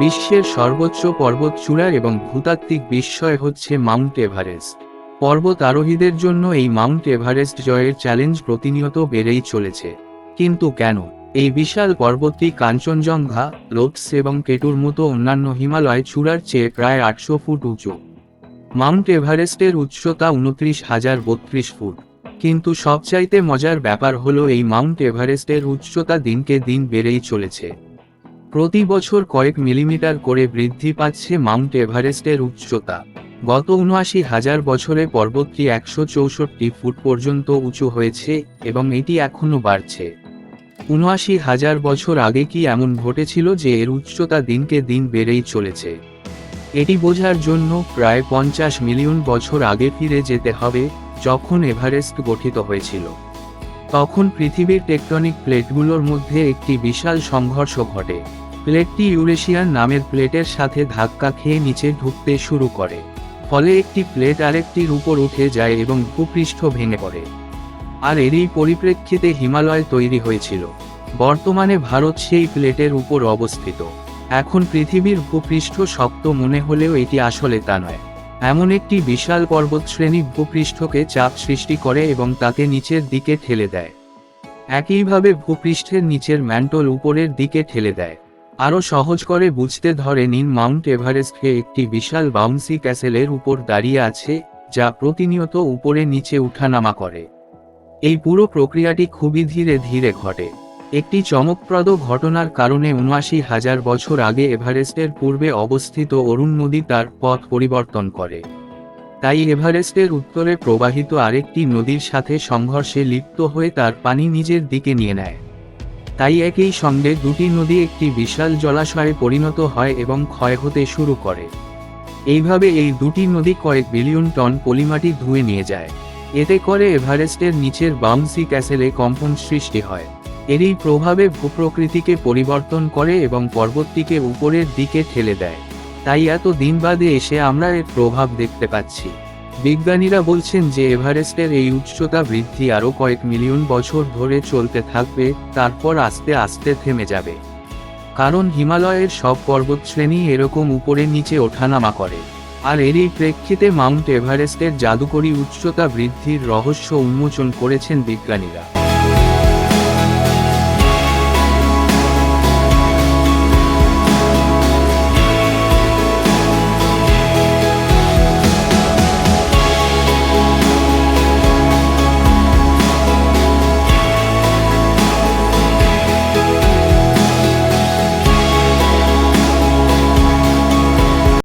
বিশ্বের সর্বোচ্চ পর্বতচূড়া এবং ভূতাত্ত্বিক বিস্ময় হচ্ছে মাউন্ট এভারেস্ট। পর্বত আরোহীদের জন্য এই মাউন্ট এভারেস্ট জয়ের চ্যালেঞ্জ প্রতিনিয়ত বেড়েই চলেছে। কিন্তু কেন? এই বিশাল পর্বতটি কাঞ্চনজঙ্ঘা লোটস এবং কেটুর মতো অন্যান্য হিমালয় চূড়ার চেয়ে প্রায় আটশো ফুট উঁচু। মাউন্ট এভারেস্টের উচ্চতা উনত্রিশ হাজার বত্রিশ ফুট। কিন্তু সবচাইতে মজার ব্যাপার হলো এই মাউন্ট এভারেস্টের উচ্চতা দিনকে দিন বেড়েই চলেছে। প্রতি বছর কয়েক মিলিমিটার করে বৃদ্ধি পাচ্ছে মাউন্ট এভারেস্টের উচ্চতা। গত উনআশি হাজার বছরে পর্বতটি একশো চৌষট্টি ফুট পর্যন্ত উঁচু হয়েছে এবং এটি এখনও বাড়ছে। উনআশি হাজার বছর আগে কি এমন ঘটেছিল যে এর উচ্চতা দিনকে দিন বেড়েই চলেছে? এটি বোঝার জন্য প্রায় পঞ্চাশ মিলিয়ন বছর আগে ফিরে যেতে হবে, যখন এভারেস্ট গঠিত হয়েছিল। তখন পৃথিবীর টেকটনিক প্লেটগুলোর মধ্যে একটি বিশাল সংঘর্ষ ঘটে। প্লেটটি ইউরেশিয়ান নামের প্লেটের সাথে ধাক্কা খেয়ে নিচে ঢুকতে শুরু করে। ফলে একটি প্লেট আরেকটির উপর উঠে যায় এবং ভূপৃষ্ঠ ভেঙে পড়ে। আর এরই পরিপ্রেক্ষিতে হিমালয় তৈরি হয়েছিল। বর্তমানে ভারত সেই প্লেটের উপর অবস্থিত। এখন পৃথিবীর ভূপৃষ্ঠ শক্ত মনে হলেও এটি আসলে তা নয়। এমন একটি বিশাল পর্বতশ্রেণী ভূপৃষ্ঠকে চাপ সৃষ্টি করে এবং তাকে নিচের দিকে ঠেলে দেয়। একইভাবে ভূপৃষ্ঠের নিচের ম্যান্টল উপরের দিকে ঠেলে দেয়। আরও সহজ করে বুঝতে ধরে নিন মাউন্ট এভারেস্টকে একটি বিশাল বাউন্সি ক্যাসেলের উপর দাঁড়িয়ে আছে, যা প্রতিনিয়ত উপরে নিচে উঠানামা করে। এই পুরো প্রক্রিয়াটি খুবই ধীরে ধীরে ঘটে। একটি চমকপ্রদ ঘটনার কারণে উনআশি হাজার বছর আগে এভারেস্টের পূর্বে অবস্থিত অরুণ নদী তার পথ পরিবর্তন করে। তাই এভারেস্টের উত্তরে প্রবাহিত আরেকটি নদীর সাথে সংঘর্ষে লিপ্ত হয়ে তার পানি নিজের দিকে নিয়ে নেয়। তাই একই সঙ্গে দুটি নদী একটি বিশাল জলাশয়ে পরিণত হয় এবং ক্ষয় হতে শুরু করে। এইভাবে এই দুটি নদী কয়েক বিলিয়ন টন পলিমাটি ধুয়ে নিয়ে যায়। এতে করে এভারেস্টের নিচের বাউন্সি ক্যাসেলে কম্পন সৃষ্টি হয়। এরই প্রভাবে ভূপ্রকৃতিকে পরিবর্তন করে এবং পর্বতটিকে উপরের দিকে ঠেলে দেয়। তাই এত দিন বাদে এসে আমরা এর প্রভাব দেখতে পাচ্ছি। বিজ্ঞানীরা বলছেন যে এভারেস্টের এই উচ্চতা বৃদ্ধি আরও কয়েক মিলিয়ন বছর ধরে চলতে থাকবে, তারপর আস্তে আস্তে থেমে যাবে। কারণ হিমালয়ের সব পর্বতশ্রেণী এরকম উপরে নিচে ওঠানামা করে। আর এরই প্রেক্ষিতে মাউন্ট এভারেস্টের জাদুকরী উচ্চতা বৃদ্ধির রহস্য উন্মোচন করেছেন বিজ্ঞানীরা।